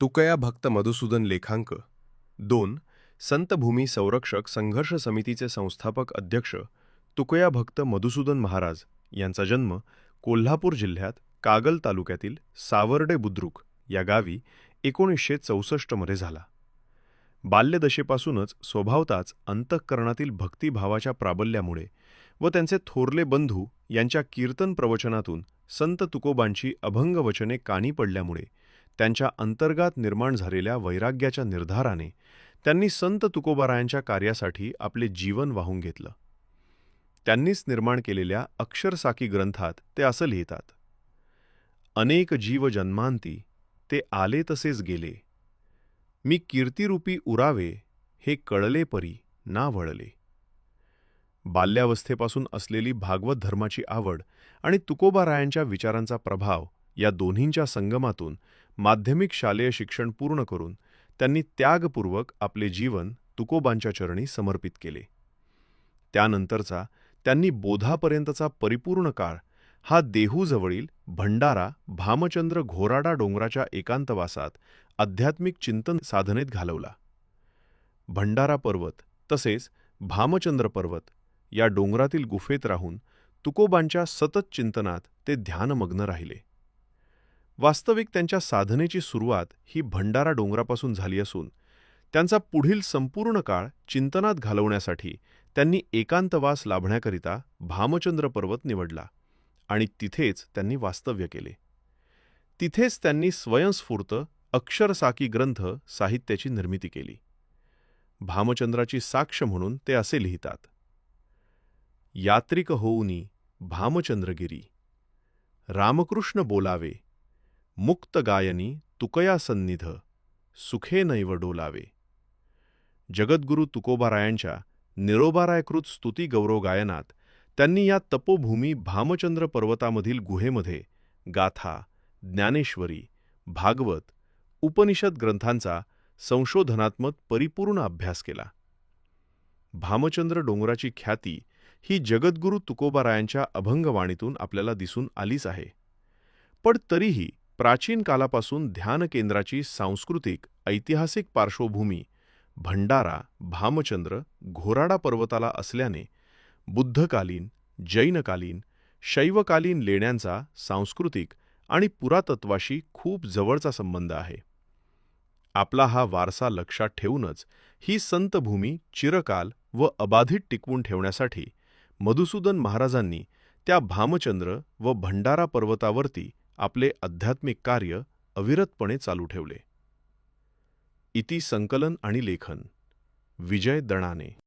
तुकया भक्त मधुसूदन लेखांक दोन संतभूमी संरक्षक संघर्ष समितीचे संस्थापक अध्यक्ष तुकया भक्त मधुसूदन महाराज यांचा जन्म कोल्हापूर जिल्ह्यात कागल तालुक्यातील सावर्डे बुद्रुक या गावी एकोणीसशे चौसष्टमध्ये झाला. बाल्यदशेपासूनच स्वभावताच अंतःकरणातील भक्तिभावाच्या प्राबल्यामुळे व त्यांचे थोरले बंधू यांच्या कीर्तन प्रवचनातून संत तुकोबांची अभंग वचने कानी पडल्यामुळे त्यांच्या अंतर्गात निर्माण झालेल्या वैराग्याच्या निर्धाराने त्यांनी संत तुकोबारायांच्या कार्यासाठी आपले जीवन वाहून घेतलं. त्यांनीच निर्माण केलेल्या अक्षरसाकी ग्रंथात ते असं लिहितात. अनेक जीव जन्मांती ते आले तसेच गेले. मी कीर्तिरूपी उरावे हे कळले परी ना वळले. बाल्यावस्थेपासून असलेली भागवत धर्माची आवड आणि तुकोबारायांच्या विचारांचा प्रभाव या दोन्हींच्या संगमातून माध्यमिक शालेय शिक्षण पूर्ण करून त्यांनी त्यागपूर्वक आपले जीवन तुकोबांच्या चरणी समर्पित केले. त्यानंतरचा त्यांनी बोधापर्यंतचा परिपूर्ण काळ हा देहूजवळील भंडारा भामचंद्र घोराडा डोंगराच्या एकांतवासात आध्यात्मिक चिंतन साधनेत घालवला. भंडारा पर्वत तसेच भामचंद्र पर्वत या डोंगरातील गुफेत राहून तुकोबांच्या सतत चिंतनात ते ध्यानमग्न राहिले. वास्तविक त्यांच्या साधनेची सुरुवात ही भंडारा डोंगरापासून झाली असून त्यांचा पुढील संपूर्ण काळ चिंतनात घालवण्यासाठी त्यांनी एकांतवास लाभण्याकरिता भामचंद्र पर्वत निवडला आणि तिथेच त्यांनी वास्तव्य केले. तिथेच त्यांनी स्वयंस्फूर्त अक्षरसाकी ग्रंथ साहित्याची निर्मिती केली. भामचंद्राची साक्ष म्हणून ते असे लिहितात. यात्रिक होऊनी भामचंद्रगिरी रामकृष्ण बोलावे मुक्त गायनी तुकया सन्निध सुखे नैव डोलावे. जगद्गुरु तुकोबारायांच्या निरोबारायकृत स्तुती गौरव गायनात त्यांनी या तपोभूमी भामचंद्र पर्वतामधील गुहेमध्ये गाथा ज्ञानेश्वरी भागवत उपनिषद ग्रंथांचा संशोधनात्मक परिपूर्ण अभ्यास केला. भामचंद्र डोंगराची ख्याती ही जगद्गुरू तुकोबारायांच्या अभंगवाणीतून आपल्याला दिसून आलीच आहे. पण तरीही प्राचीन कालापासून ध्यान केंद्राची सांस्कृतिक ऐतिहासिक पार्श्वभूमी भंडारा भामचंद्र घोराडा पर्वताला असल्याने बुद्धकालीन जैनकालीन शैवकालीन लेण्यांचा सांस्कृतिक आणि पुरातत्वाशी खूप जवळचा संबंध आहे. आपला हा वारसा लक्षात ठेवूनच ही संतभूमी चिरकाल व अबाधित टिकवून ठेवण्यासाठी मधुसूदन महाराजांनी त्या भामचंद्र व भंडारा पर्वतावरती आपले आध्यात्मिक कार्य अविरतपणे चालू ठेवले. इति संकलन आणि लेखन. विजय दणाने